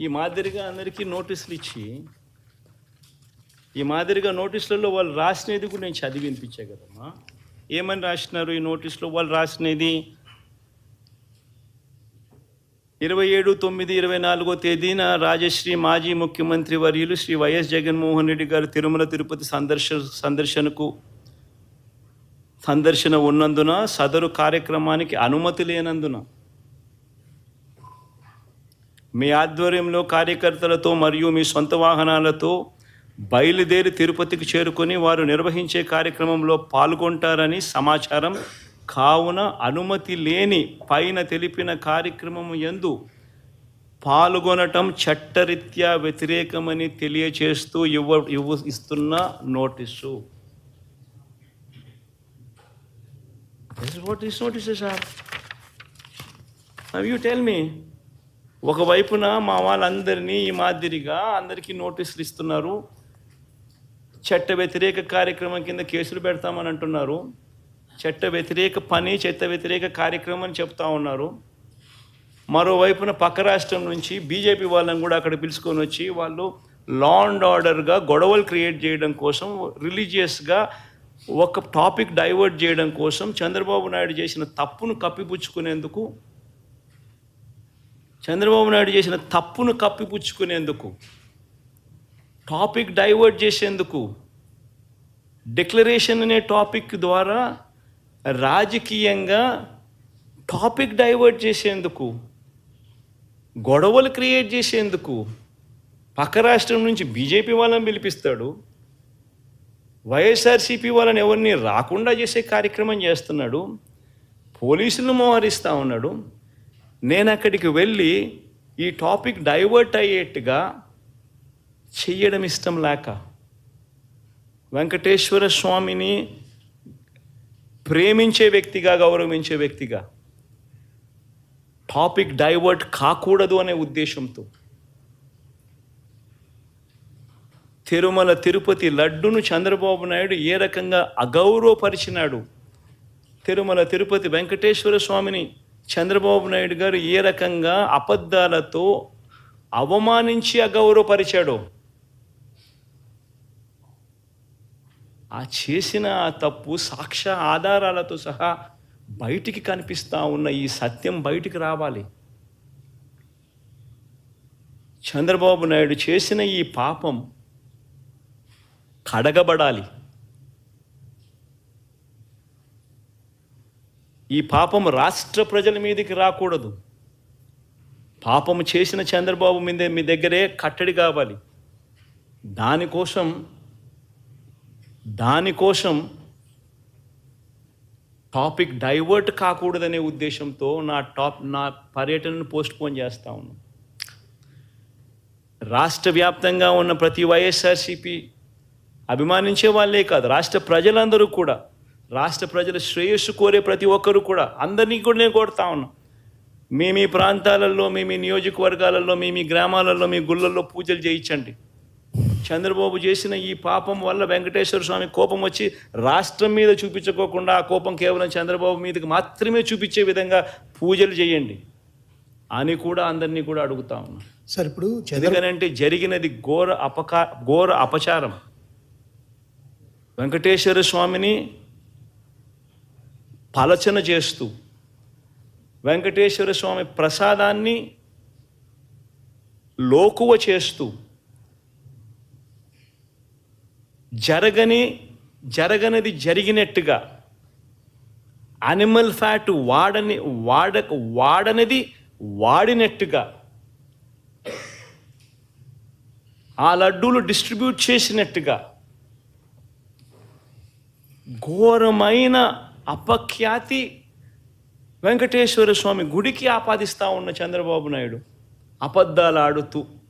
ఈ మాదిరిగా అందరికీ నోటీసులు ఇచ్చి ఈ మాదిరిగా నోటీసులలో వాళ్ళు రాసినది కూడా నేను చదివి వినిపించా కదమ్మా. ఏమని రాసినారు ఈ నోటీసులో? వాళ్ళు రాసినది ఇరవై ఏడు తొమ్మిది ఇరవై నాలుగో తేదీన రాజశ్రీ మాజీ ముఖ్యమంత్రి వర్యులు శ్రీ వైఎస్ జగన్మోహన్ రెడ్డి గారు తిరుమల తిరుపతి సందర్శ సందర్శనకు సందర్శన ఉన్నందున సదరు కార్యక్రమానికి అనుమతి లేనందున మీ ఆధ్వర్యంలో కార్యకర్తలతో మరియు మీ సొంత వాహనాలతో బయలుదేరి తిరుపతికి చేరుకొని వారు నిర్వహించే కార్యక్రమంలో పాల్గొంటారని సమాచారం కావున అనుమతి లేని పైన తెలిపిన కార్యక్రమము యందు పాల్గొనటం చట్టరీత్యా వ్యతిరేకమని తెలియచేస్తూ ఇవ్వ ఇవ్వ ఇస్తున్న notice This is what these notices are. Now you tell me. ఒకవైపున మా వాళ్ళందరినీ ఈ మాదిరిగా అందరికీ నోటీసులు ఇస్తున్నారు. చట్ట వ్యతిరేక కార్యక్రమం కింద కేసులు పెడతామని అంటున్నారు. చట్ట వ్యతిరేక పని చట్ట వ్యతిరేక కార్యక్రమం అని చెప్తా ఉన్నారు. మరోవైపున పక్క రాష్ట్రం నుంచి బీజేపీ వాళ్ళని కూడా అక్కడ పిలుచుకొని వచ్చి వాళ్ళు లా అండ్ ఆర్డర్గా గొడవలు క్రియేట్ చేయడం కోసం రిలీజియస్గా ఒక టాపిక్ డైవర్ట్ చేయడం కోసం చంద్రబాబు నాయుడు చేసిన తప్పును కప్పిపుచ్చుకునేందుకు చంద్రబాబు నాయుడు చేసిన తప్పును కప్పిపుచ్చుకునేందుకు టాపిక్ డైవర్ట్ చేసేందుకు డిక్లరేషన్ అనే టాపిక్ ద్వారా రాజకీయంగా టాపిక్ డైవర్ట్ చేసేందుకు గొడవలు క్రియేట్ చేసేందుకు పక్క రాష్ట్రం నుంచి బీజేపీ వాళ్ళని పిలిపిస్తాడు. వైఎస్ఆర్సీపీ వాళ్ళని ఎవరిని రాకుండా చేసే కార్యక్రమం చేస్తున్నాడు. పోలీసులను మోహరిస్తూ ఉన్నాడు. నేను అక్కడికి వెళ్ళి ఈ టాపిక్ డైవర్ట్ అయ్యేట్టుగా చెయ్యడం ఇష్టం లేక వెంకటేశ్వర స్వామిని ప్రేమించే వ్యక్తిగా గౌరవించే వ్యక్తిగా టాపిక్ డైవర్ట్ కాకూడదు అనే ఉద్దేశంతో తిరుమల తిరుపతి లడ్డును చంద్రబాబు నాయుడు ఏ రకంగా అగౌరవపరిచినాడు? తిరుమల తిరుపతి వెంకటేశ్వర స్వామిని చంద్రబాబు నాయుడు గారు ఏ రకంగా అబద్ధాలతో అవమానించి అగౌరవపరిచాడో ఆ చేసిన ఆ తప్పు సాక్ష్య ఆధారాలతో సహా బయటికి కనిపిస్తా ఉన్న ఈ సత్యం బయటికి రావాలి. చంద్రబాబు నాయుడు చేసిన ఈ పాపం కడగబడాలి. ఈ పాపం రాష్ట్ర ప్రజల మీదకి రాకూడదు. పాపము చేసిన చంద్రబాబు మీద మీ దగ్గరే కట్టడి కావాలి. దానికోసం దానికోసం టాపిక్ డైవర్ట్ కాకూడదనే ఉద్దేశంతో నా టాప్ నా పర్యటనను పోస్ట్పోన్ చేస్తా ఉన్నాను రాష్ట్ర వ్యాప్తంగా ఉన్న ప్రతి వైఎస్ఆర్సీపీ అభిమానించే వాళ్ళే కాదు రాష్ట్ర ప్రజలందరూ కూడా రాష్ట్ర ప్రజల శ్రేయస్సు కోరే ప్రతి ఒక్కరు కూడా అందరినీ కూడా నేను కోరుతా ఉన్నా. మీ మీ ప్రాంతాలలో మీ మీ నియోజకవర్గాలలో మీ మీ గ్రామాలలో మీ గుళ్ళల్లో పూజలు చేయించండి. చంద్రబాబు చేసిన ఈ పాపం వల్ల వెంకటేశ్వర స్వామి కోపం వచ్చి రాష్ట్రం మీద చూపించుకోకుండా ఆ కోపం కేవలం చంద్రబాబు మీదకి మాత్రమే చూపించే విధంగా పూజలు చేయండి అని కూడా అందరినీ కూడా అడుగుతా ఉన్నా. సార్ ఇప్పుడు ఎందుకనంటే జరిగినది ఘోర అపకా ఘోర అపచారం. వెంకటేశ్వర స్వామిని పలచన చేస్తూ వెంకటేశ్వర స్వామి ప్రసాదాన్ని లోకువ చేస్తూ జరగని జరగనిది జరిగినట్టుగా అనిమల్ ఫ్యాట్ వాడని వాడ వాడనిది వాడినట్టుగా ఆ లడ్డూలు డిస్ట్రిబ్యూట్ చేసినట్టుగా ఘోరమైన అపఖ్యాతి వెంకటేశ్వర స్వామి గుడికి ఆపాదిస్తూ ఉన్న చంద్రబాబు నాయుడు అబద్ధాలు ఆడుతూ